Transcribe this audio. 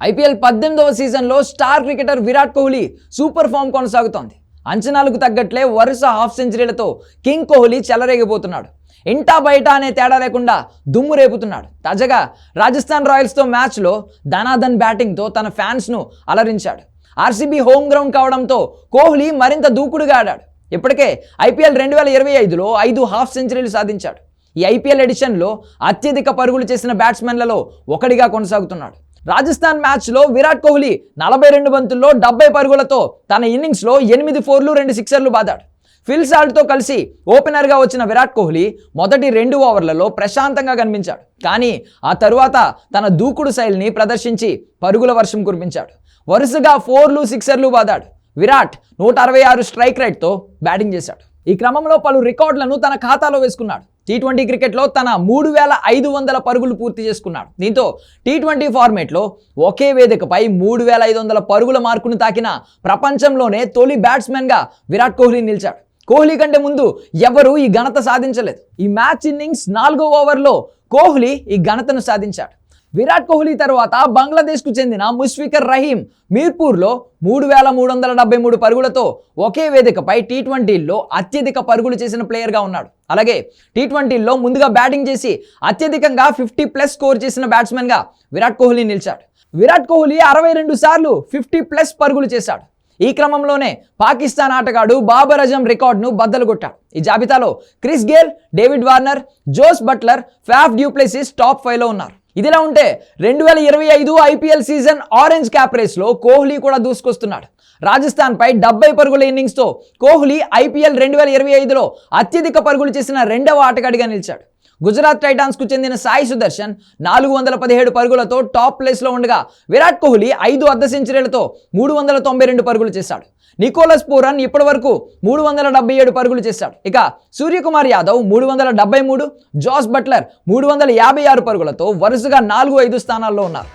IPL పద్దెనిమిదవ సీజన్లో star cricketer Virat Kohli super form కొనసాగుతోంది. అంచనాలకు తగ్గట్లే వరుస హాఫ్ సెంచరీలతో కింగ్ కోహ్లీ చెలరేగిపోతున్నాడు ఇంటా బయట అనే తేడా లేకుండా దుమ్ము రేపుతున్నాడు. తాజాగా రాజస్థాన్ రాయల్స్తో మ్యాచ్లో ధనాధన్ బ్యాటింగ్తో తన ఫ్యాన్స్ను అలరించాడు. ఆర్సీబీ హోమ్ గ్రౌండ్ కావడంతో కోహ్లీ మరింత దూకుడుగా ఆడాడు. ఇప్పటికే ఐపీఎల్ రెండు వేల ఇరవై ఐదులో ఐదు హాఫ్ సెంచరీలు సాధించాడు. ఈ ఐపీఎల్ ఎడిషన్లో అత్యధిక పరుగులు చేసిన బ్యాట్స్మెన్లలో ఒకడిగా కొనసాగుతున్నాడు. రాజస్థాన్ మ్యాచ్లో విరాట్ కోహ్లీ నలభై రెండు బంతుల్లో డెబ్బై పరుగులతో తన ఇన్నింగ్స్లో ఎనిమిది ఫోర్లు రెండు సిక్సర్లు బాదాడు. ఫిల్ సాల్ట్తో కలిసి ఓపెనర్గా వచ్చిన విరాట్ కోహ్లీ మొదటి రెండు ఓవర్లలో ప్రశాంతంగా కనిపించాడు. కానీ ఆ తరువాత తన దూకుడు శైలిని ప్రదర్శించి పరుగుల వర్షం కురిపించాడు. వరుసగా ఫోర్లు సిక్సర్లు బాదాడు. విరాట్ నూట అరవై ఆరు స్ట్రైక్ రేట్తో బ్యాటింగ్ చేశాడు. ఈ క్రమంలో పలు రికార్డులను తన ఖాతాలో వేసుకున్నాడు. టీ ట్వంటీ క్రికెట్లో తన మూడు వేల ఐదు వందల పరుగులు పూర్తి చేసుకున్నాడు. దీంతో టీ ట్వంటీ ఫార్మేట్లో ఒకే వేదికపై మూడు వేల ఐదు వందల పరుగుల మార్కును తాకిన ప్రపంచంలోనే తొలి బ్యాట్స్మెన్గా విరాట్ కోహ్లీ నిలిచాడు. కోహ్లీ కంటే ముందు ఎవరు ఈ ఘనత సాధించలేదు. ఈ మ్యాచ్ ఇన్నింగ్స్ నాలుగో ఓవర్లో కోహ్లీ ఈ ఘనతను సాధించాడు. విరాట్ కోహ్లీ తర్వాత బంగ్లాదేశ్కు చెందిన ముష్ఫికర్ రహీం మీర్పూర్లో మూడు వేల మూడు వందల డెబ్బై మూడు పరుగులతో ఒకే వేదికపై టీ ట్వంటీల్లో అత్యధిక పరుగులు చేసిన ప్లేయర్గా ఉన్నాడు. అలాగే టీ ట్వంటీల్లో ముందుగా బ్యాటింగ్ చేసి అత్యధికంగా ఫిఫ్టీ ప్లస్ స్కోర్ చేసిన బ్యాట్స్మెన్గా విరాట్ కోహ్లీ నిలిచాడు. విరాట్ కోహ్లీ అరవై రెండు సార్లు ఫిఫ్టీ ప్లస్ పరుగులు చేశాడు. ఈ క్రమంలోనే పాకిస్తాన్ ఆటగాడు బాబర్ అజం రికార్డును బద్దలు కొట్టాడు ఈ జాబితాలో Chris Gayle David Warner Jos Buttler Faf du Plessis top ఫైవ్లో ఉన్నారు. ఇదిలా ఉంటే రెండు వేల ఇరవై ఐదు ఐపీఎల్ సీజన్ ఆరెంజ్ క్యాప్ రేస్లో కోహ్లీ కూడా దూసుకొస్తున్నాడు. రాజస్థాన్పై డెబ్బై పరుగుల ఇన్నింగ్స్తో కోహ్లీ ఐపీఎల్ రెండు వేల ఇరవై ఐదులో అత్యధిక పరుగులు చేసిన రెండవ ఆటగాడిగా నిలిచాడు. గుజరాత్ టైటాన్స్కు చెందిన సాయి సుదర్శన్ నాలుగు వందల పదిహేడు పరుగులతో టాప్ ప్లేస్లో ఉండగా విరాట్ కోహ్లీ ఐదు అర్ధ సెంచరీలతో మూడు వందల తొంభై రెండు పరుగులు చేశాడు. నికోలస్ పూరన్ ఇప్పటి వరకు మూడు వందల డెబ్బై ఏడు పరుగులు చేశాడు. ఇక సూర్యకుమార్ యాదవ్ మూడు వందల డెబ్బై మూడు జాస్ బట్లర్ మూడు వందల యాభై ఆరు పరుగులతో వరుసగా నాలుగు ఐదు స్థానాల్లో ఉన్నారు.